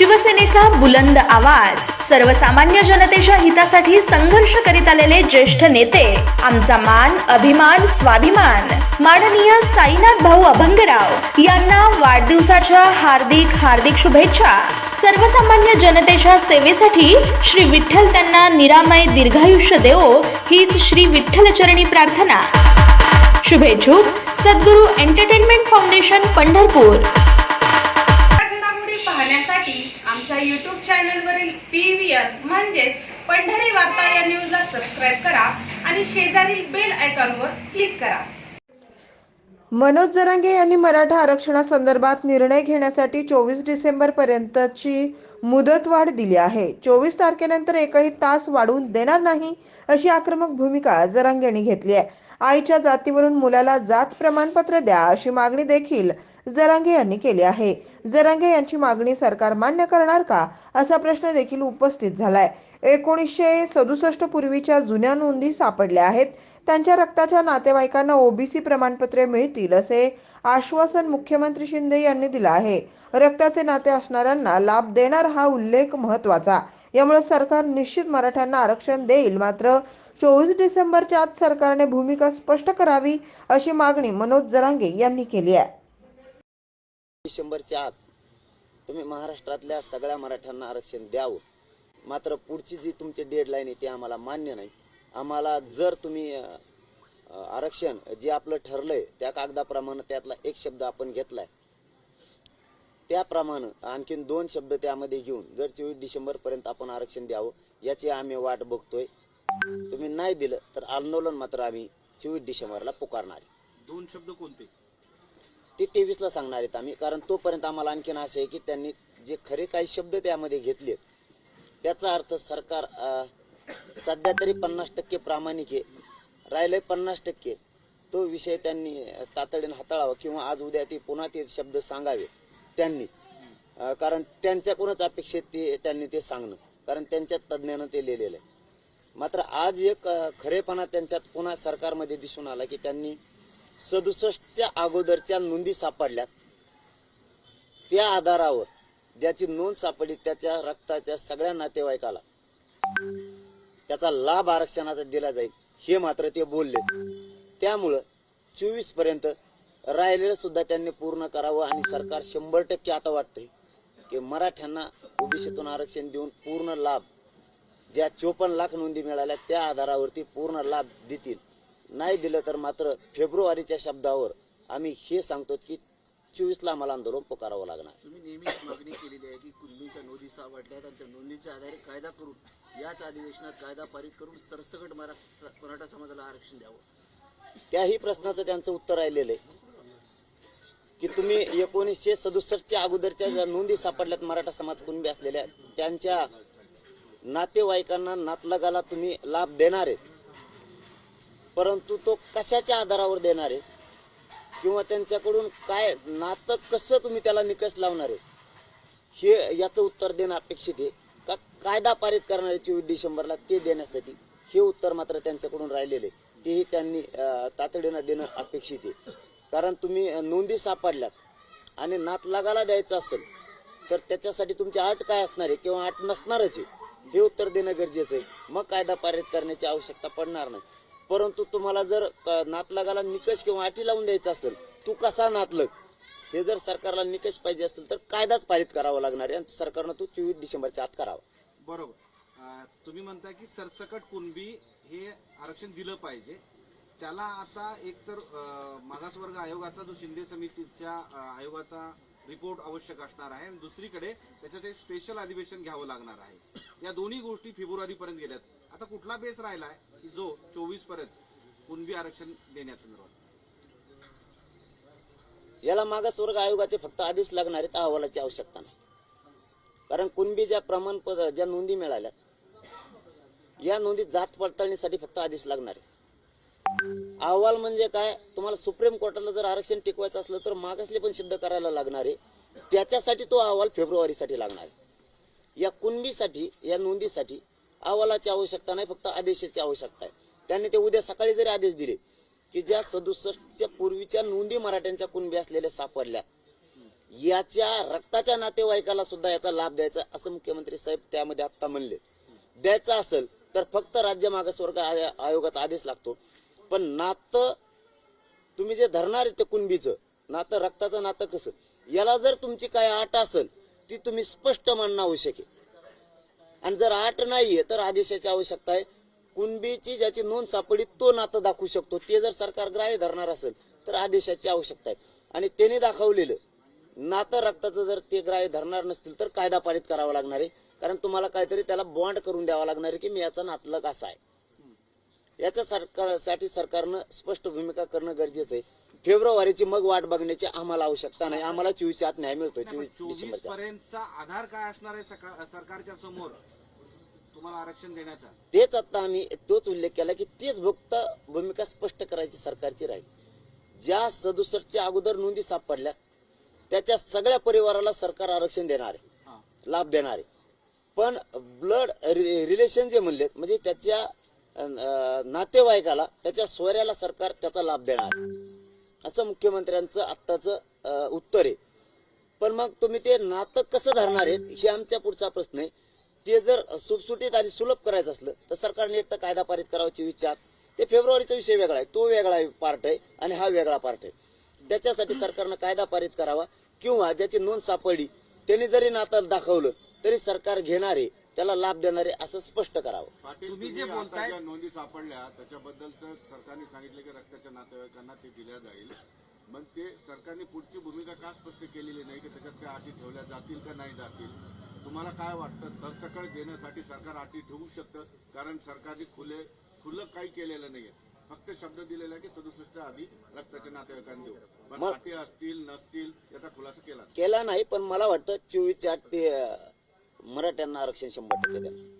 शिवसेनेचा बुलंद आवाज. सर्वसामान्य जनतेच्या हितासाठी संघर्ष करीत आलेले ज्येष्ठ नेते. आमचा मान अभिमान स्वाभिमान. माननीय साईनाथ भाऊ अभंगराव यांना वाढदिवसाच्या हार्दिक हार्दिक शुभेच्छा. सर्वसामान्य जनतेच्या सेवेसाठी श्री विठ्ठल त्यांना निरामय दीर्घायुष्य देवो हीच श्री विठ्ठलचरणी प्रार्थना. शुभेच्छुक. Sadguru entertainment foundation Pandharpur. YouTube चॅनलवरील P V R म्हणजेच पंढरी वार्ता या न्यूजला सबस्क्राईब करा आणि शेजारील बेल आयकॉनवर क्लिक करा. मनोज जरांगे यांनी मराठा आरक्षणासंदर्भात निर्णय घेण्यासाठी चोवीस डिसेंबर पर्यंतची मुदतवाढ दिली आहे. चोवीस तारखेनंतर एकही तास वाढवून देणार नाही अशी आक्रमक भूमिका जरांगे यांनी घेतली आहे. आईच्या जातीवरून मुलाला जात प्रमाणपत्र द्या अशी मागणी देखील जरांगे यांनी केली आहे. जरांगे यांची मागणी सरकार मान्य करणार का? असा प्रश्न देखील उपस्थित झालाय. एकोणीसशे सदुसष्ट पूर्वीच्या जुन्या नोंदी सापडल्या आहेत. त्यांच्या रक्ताच्या नातेवाईकांना ओबीसी प्रमाणपत्रे मिळतील असे आश्वासन मुख्यमंत्री शिंदे यांनी दिलं आहे. रक्ताचे नाते असणाऱ्यांना लाभ देणार हा उल्लेख महत्त्वाचा यामुळे सरकार निश्चित मराठ्यांना आरक्षण देईल. मात्र चोवीस डिसेंबरच्या आत सरकारने भूमिका स्पष्ट करावी अशी मागणी मनोज जरांगे यांनी केली आहे. डिसेंबरच्या आत तुम्ही महाराष्ट्रातल्या सगळ्या मराठ्यांना आरक्षण द्यावं. मात्र पुढची जी तुमची डेडलाईन आहे ती आम्हाला मान्य नाही. आम्हाला जर तुम्ही आरक्षण जे आपलं ठरलंय त्या कागदाप्रमाणे त्यातला एक शब्द आपण घेतलाय. त्याप्रमाणे आणखीन दोन शब्द त्यामध्ये घेऊन जर चोवीस डिसेंबर पर्यंत आपण आरक्षण द्यावं याची आम्ही वाट बघतोय. तुम्ही नाही दिलं तर आंदोलन मात्र आम्ही चोवीस डिसेंबरला पुकारणार आहे. दोन शब्द कोणते? ते तेवीसला सांगणार आहेत आम्ही कारण तोपर्यंत आम्हाला आणखीन असं आहे की त्यांनी जे खरे काही शब्द त्यामध्ये घेतलेत त्याचा अर्थ सरकार सध्या तरी पन्नास टक्के प्रामाणिक आहे. राहिले पन्नास टक्के. तो विषय त्यांनी तातडीने हाताळावा किंवा आज उद्या ते पुन्हा ते शब्द सांगावे त्यांनीच. कारण त्यांच्याकडूनच अपेक्षित ते त्यांनी ते सांगणं. कारण त्यांच्या तज्ज्ञानं ते लिहिलेलं आहे. मात्र आज एक खरेपणा त्यांच्यात पुन्हा सरकारमध्ये दिसून आला की त्यांनी सदुसष्टच्या अगोदरच्या नोंदी सापडल्यात. त्या आधारावर ज्याची नोंद सापडली त्याच्या रक्ताच्या सगळ्या नातेवाईकाला. त्याचा लाभ आरक्षणाचा दिला जाईल हे मात्र ते बोलले त्यामुळं चोवीसपर्यंत राहिलेलं सुद्धा त्यांनी पूर्ण करावं आणि सरकार शंभर टक्के आता वाटतंय की मराठ्यांना ओबीसीतून आरक्षण देऊन पूर्ण लाभ ज्या चोपन्न लाख नोंदी मिळाल्या त्या आधारावरती पूर्ण लाभ देतील. नाही दिलं तर मात्र फेब्रुवारीच्या शब्दावर आम्ही हे सांगतो की चोवीसला आम्हाला आंदोलन पुकारावं लागणार. तुम्ही नेहमीच मागणी केलेली आहे की कुणबीच्या नोंदी सापडल्यात आणि त्या नोंदीच्या आधारे कायदा करून याच अधिवेशनात कायदा पारित करून सरसकट मरा मराठा समाजाला आरक्षण द्यावं. त्याही प्रश्नाचं त्यांचं उत्तर राहिलेलं आहे. की तुम्ही एकोणीसशे सदुसष्टच्या अगोदरच्या ज्या नोंदी सापडल्यात मराठा समाज कुणबी असलेल्या त्यांच्या नातेवाईकांना नातलगाला तुम्ही लाभ देणार आहेत. परंतु तो कशाच्या आधारावर देणार आहे किंवा त्यांच्याकडून काय नातं कसं तुम्ही त्याला निकष लावणार आहे? हे याचं उत्तर देणं अपेक्षित आहे. का कायदा पारित करणारे चोवीस डिसेंबरला ते देण्यासाठी हे उत्तर मात्र त्यांच्याकडून राहिलेले आहे. तेही त्यांनी तातडीनं देणं अपेक्षित आहे. कारण तुम्ही नोंदी सापडल्यात आणि नात लागायला द्यायचं असेल तर त्याच्यासाठी तुमची अट काय असणार आहे किंवा अट नसणारच आहे हे उत्तर देणं गरजेचं आहे. मग कायदा पारित करण्याची आवश्यकता पडणार नाही. परंतु तुम्हाला जर नातलगाला निकष किंवा अटी लावून द्यायचं असेल तू कसा नातलग? हे जर सरकारला निकष पाहिजे असेल तर कायदाच पारित करावा लागणार आहे आणि सरकारनं तो चोवीस डिसेंबरच्या आत करावा. बरोबर. तुम्ही म्हणता की सरसकट कुणबी हे आरक्षण दिलं पाहिजे. त्याला आता एकतर मागासवर्ग आयोगाचा जो शिंदे समितीच्या आयोगाचा रिपोर्ट आवश्यक असणार आहे. आणि दुसरीकडे त्याच्यात एक स्पेशल अधिवेशन घ्यावं लागणार आहे. या दोन्ही गोष्टी फेब्रुवारी पर्यंत गेल्यात. आता कुठला बेस राहिलाय? की जो चोवीसपर्यंत कुणबी आरक्षण देण्यासंदर्भात. याला मागासवर्ग आयोगाचे फक्त आदेश लागणार आहेत अहवालाची आवश्यकता नाही. कारण कुणबी ज्या प्रमाणपत्र ज्या नोंदी मिळाल्या या नोंदी जात पडताळणीसाठी फक्त आदेश लागणार आहे अहवाल म्हणजे काय? तुम्हाला सुप्रीम कोर्टाला जर आरक्षण टिकवायचं असलं तर मागासले पण सिद्ध करायला लागणार आहे. त्याच्यासाठी तो अहवाल फेब्रुवारीसाठी लागणार आहे. या कुणबीसाठी या नोंदीसाठी अहवालाची आवश्यकता नाही फक्त आदेशाची आवश्यकता आहे. त्यांनी ते उद्या सकाळी जरी आदेश दिले की ज्या सदुसष्टच्या पूर्वीच्या नोंदी मराठ्यांच्या कुणबी असलेल्या सापडल्या याच्या रक्ताच्या नातेवाईकाला सुद्धा याचा लाभ द्यायचा असं मुख्यमंत्री साहेब त्यामध्ये आता म्हणले. द्यायचा असेल तर फक्त राज्य मागासवर्ग आयोगाचा आदेश लागतो. पण नातं तुम्ही जे धरणार आहे ते कुणबीचं? नातं रक्ताचं नातं कसं? याला जर तुमची काय आट असेल ती तुम्ही स्पष्ट मानणं आवश्यक आहे. आणि जर आट नाहीये तर आदेशाची आवश्यकता आहे. कुणबीची ज्याची नोंद सापडी तो नातं दाखवू शकतो. ते जर सरकार ग्राह्य धरणार असेल तर आदेशाची आवश्यकता आहे. आणि त्याने दाखवलेलं नातं रक्ताचं जर ते ग्राह्य धरणार नसतील तर कायदा पारित करावा लागणार आहे. कारण तुम्हाला काहीतरी त्याला बॉन्ड करून द्यावा लागणार आहे की मी याचा नातलग असा आहे. याच्या सरकारसाठी सरकारनं स्पष्ट भूमिका करणं गरजेचं आहे. फेब्रुवारीची मग वाट बघण्याची आम्हाला आवश्यकता नाही. आम्हाला चोवीसच्या आत न्याय मिळतोय चोवीस पर्यंतचा आधार काय असणार आहे सरकारच्या समोर? तुम्हाला आरक्षण देण्याचा. तेच आता आम्ही तोच उल्लेख केला की तीच भक्त भूमिका स्पष्ट करायची सरकारची राहील. ज्या सदुसष्टच्या अगोदर नोंदी सापडल्या त्याच्या सगळ्या परिवाराला सरकार आरक्षण देणार आहे. लाभ देणार आहे. पण ब्लड रिलेशन जे म्हणले म्हणजे त्याच्या नातेवाईकाला त्याच्या सोयऱ्याला सरकार त्याचा लाभ देणार. आहे. असं मुख्यमंत्र्यांचं आत्ताचं अं, उत्तर आहे. पण मग तुम्ही ते नातं कसं धरणार आहेत हे आमच्या पुढचा प्रश्न आहे. ते जर सुटसुटीत आणि सुलभ करायचं असलं तर सरकारने एक तर कायदा पारित करावाची विचार ते फेब्रुवारीचा विषय वेगळा आहे. तो वेगळा पार्ट आहे आणि हा वेगळा पार्ट आहे. त्याच्यासाठी सरकारनं कायदा पारित करावा किंवा ज्याची नोंद सापडली त्यांनी जरी नातं दाखवलं तरी सरकार घेणारे त्याला लाभ देणारे असं स्पष्ट करावं. पाटील तुम्ही जे बोलताय- ज्या नोंदी सापडल्या त्याच्याबद्दल तर सरकारने सांगितले की रक्ताच्या नातेवाईकांना ते दिल्या जाईल. मग ते सरकारने पुढची भूमिका का स्पष्ट केलेली नाही की त्याच्यात त्या अटी ठेवल्या जातील का नाही जातील? तुम्हाला काय वाटतं? सरसकट देण्यासाठी सरकार अटी ठेवू शकतं? कारण सरकारने खुले खुलं काही केलेलं नाहीये. फक्त शब्द दिलेला आहे की सदुसष्टच्या आधी रक्ताच्या नातेवाईकांना देऊ. पण मग- अटी असतील नसतील याचा खुलासा केला केला नाही पण मला वाटतं चोवीसच्या आठ ते अं, मराठ्यांना आरक्षण शंभर टक्के द्या.